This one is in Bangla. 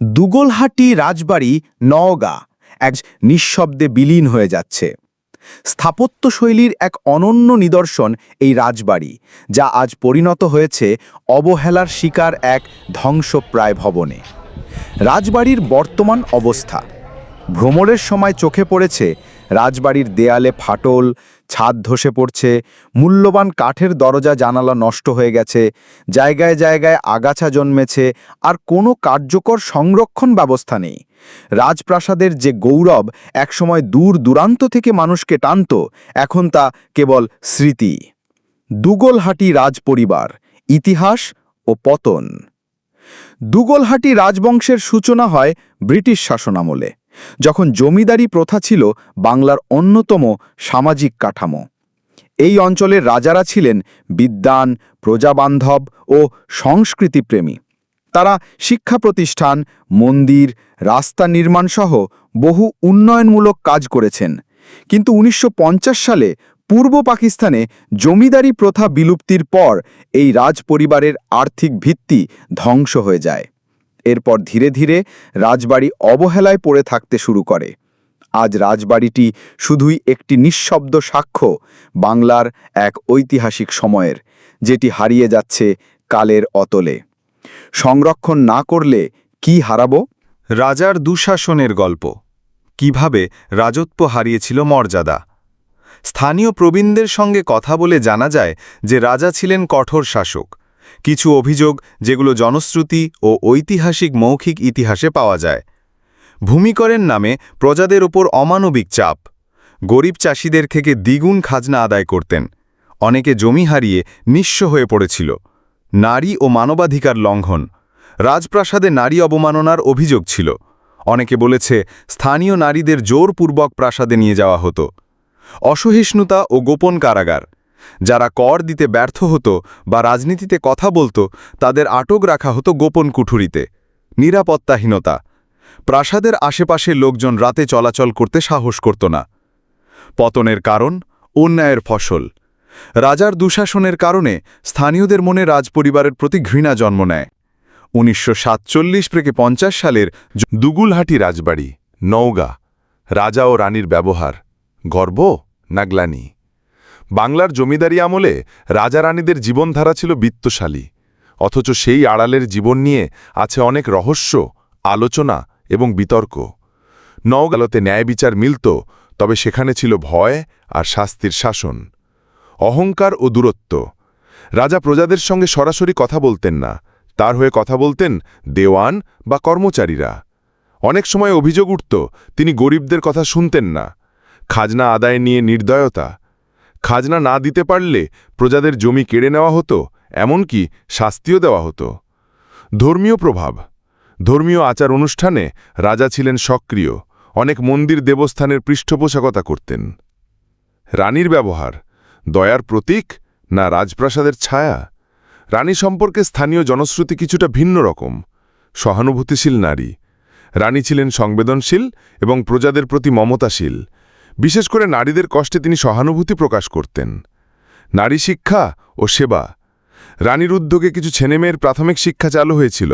দুগলহাটি রাজবাড়ি নওগা এক নিঃশব্দে বিলীন হয়ে যাচ্ছে। স্থাপত্যশৈলীর এক অনন্য নিদর্শন এই রাজবাড়ি, যা আজ পরিণত হয়েছে অবহেলার শিকার এক ধ্বংসপ্রায় ভবনে। রাজবাড়ির বর্তমান অবস্থা ভ্রমণের সময় চোখে পড়েছে রাজবাড়ির দেয়ালে ফাটল, ছাদ ধসে পড়ছে, মূল্যবান কাঠের দরজা, জানালা নষ্ট হয়ে গেছে, জায়গায় জায়গায় আগাছা জন্মেছে, আর কোনো কার্যকর সংরক্ষণ ব্যবস্থা নেই। রাজপ্রাসাদের যে গৌরব একসময় দূর দূরান্ত থেকে মানুষকে টানত, এখন তা কেবল স্মৃতি। দুগলহাটি রাজপরিবার, ইতিহাস ও পতন। দুগলহাটি রাজবংশের সূচনা হয় ব্রিটিশ শাসনামলে। যখন জমিদারি প্রথা ছিল বাংলার অন্যতম সামাজিক কাঠামো। এই অঞ্চলের রাজারা ছিলেন বিদ্বান, প্রজাবান্ধব ও সংস্কৃতিপ্রেমী। তারা শিক্ষা প্রতিষ্ঠান, মন্দির, রাস্তা নির্মাণসহ বহু উন্নয়নমূলক কাজ করেছেন। কিন্তু উনিশশো পঞ্চাশ সালে পূর্ব পাকিস্তানে জমিদারি প্রথা বিলুপ্তির পর এই রাজপরিবারের আর্থিক ভিত্তি ধ্বংস হয়ে যায়। এরপর ধীরে ধীরে রাজবাড়ি অবহেলায় পড়ে থাকতে শুরু করে। আজ রাজবাড়িটি শুধুই একটি নিঃশব্দ সাক্ষ্য বাংলার এক ঐতিহাসিক সময়ের, যেটি হারিয়ে যাচ্ছে কালের অতলে। সংরক্ষণ না করলে কি হারাবো? রাজার দুঃশাসনের গল্প। কীভাবে রাজত্ব হারিয়েছিল মর্যাদা? স্থানীয় প্রবীণদের সঙ্গে কথা বলে জানা যায় যে রাজা ছিলেন কঠোর শাসক। কিছু অভিযোগ যেগুলো জনশ্রুতি ও ঐতিহাসিক মৌখিক ইতিহাসে পাওয়া যায়। ভূমিকরের নামে প্রজাদের ওপর অমানবিক চাপ। গরিব চাষিদের থেকে দ্বিগুণ খাজনা আদায় করতেন। অনেকে জমি হারিয়ে নিঃস্ব হয়ে পড়েছিল। নারী ও মানবাধিকার লঙ্ঘন। রাজপ্রাসাদে নারী অবমাননার অভিযোগ ছিল। অনেকে বলেছে স্থানীয় নারীদের জোরপূর্বক প্রাসাদে নিয়ে যাওয়া হতো। অসহিষ্ণুতা ও গোপন কারাগার। যারা কর দিতে ব্যর্থ হতো বা রাজনীতিতে কথা বলতো, তাদের আটক রাখা হতো গোপন কুঠুরিতে। নিরাপত্তাহীনতা। প্রাসাদের আশেপাশে লোকজন রাতে চলাচল করতে সাহস করত না। পতনের কারণ, অন্যায়ের ফসল। রাজার দুঃশাসনের কারণে স্থানীয়দের মনে রাজপরিবারের প্রতি ঘৃণা জন্ম নেয়। উনিশশো সাতচল্লিশ থেকে পঞ্চাশ সালের দুগুলহাটি রাজবাড়ি, নওগাঁ। রাজা ও রানীর ব্যবহার। গর্ব না গ্লানি? বাংলার জমিদারি আমলে রাজা রানীদের জীবনধারা ছিল বিত্তশালী। অথচ সেই আড়ালের জীবন নিয়ে আছে অনেক রহস্য, আলোচনা এবং বিতর্ক। নওগালতে ন্যায় বিচার মিলত, তবে সেখানে ছিল ভয় আর শাস্তির শাসন। অহংকার ও দূরত্ব। রাজা প্রজাদের সঙ্গে সরাসরি কথা বলতেন না। তার হয়ে কথা বলতেন দেওয়ান বা কর্মচারীরা। অনেক সময় অভিযোগ উঠত, তিনি গরিবদের কথা শুনতেন না। খাজনা আদায় নিয়ে নির্দয়তা। খাজনা না দিতে পারলে প্রজাদের জমি কেড়ে নেওয়া হতো, এমনকি শাস্তিও দেওয়া হতো। ধর্মীয় প্রভাব। ধর্মীয় আচার অনুষ্ঠানে রাজা ছিলেন সক্রিয়, অনেক মন্দির দেবস্থানের পৃষ্ঠপোষকতা করতেন। রানীর ব্যবহার, দয়ার প্রতীক না রাজপ্রাসাদের ছায়া? রানী সম্পর্কে স্থানীয় জনশ্রুতি কিছুটা ভিন্ন রকম। সহানুভূতিশীল নারী। রানী ছিলেন সংবেদনশীল এবং প্রজাদের প্রতি মমতাশীল। বিশেষ করে নারীদের কষ্টে তিনি সহানুভূতি প্রকাশ করতেন। নারী শিক্ষা ও সেবা। রানীর উদ্যোগে কিছু ছেলেমেয়ের প্রাথমিক শিক্ষা চালু হয়েছিল।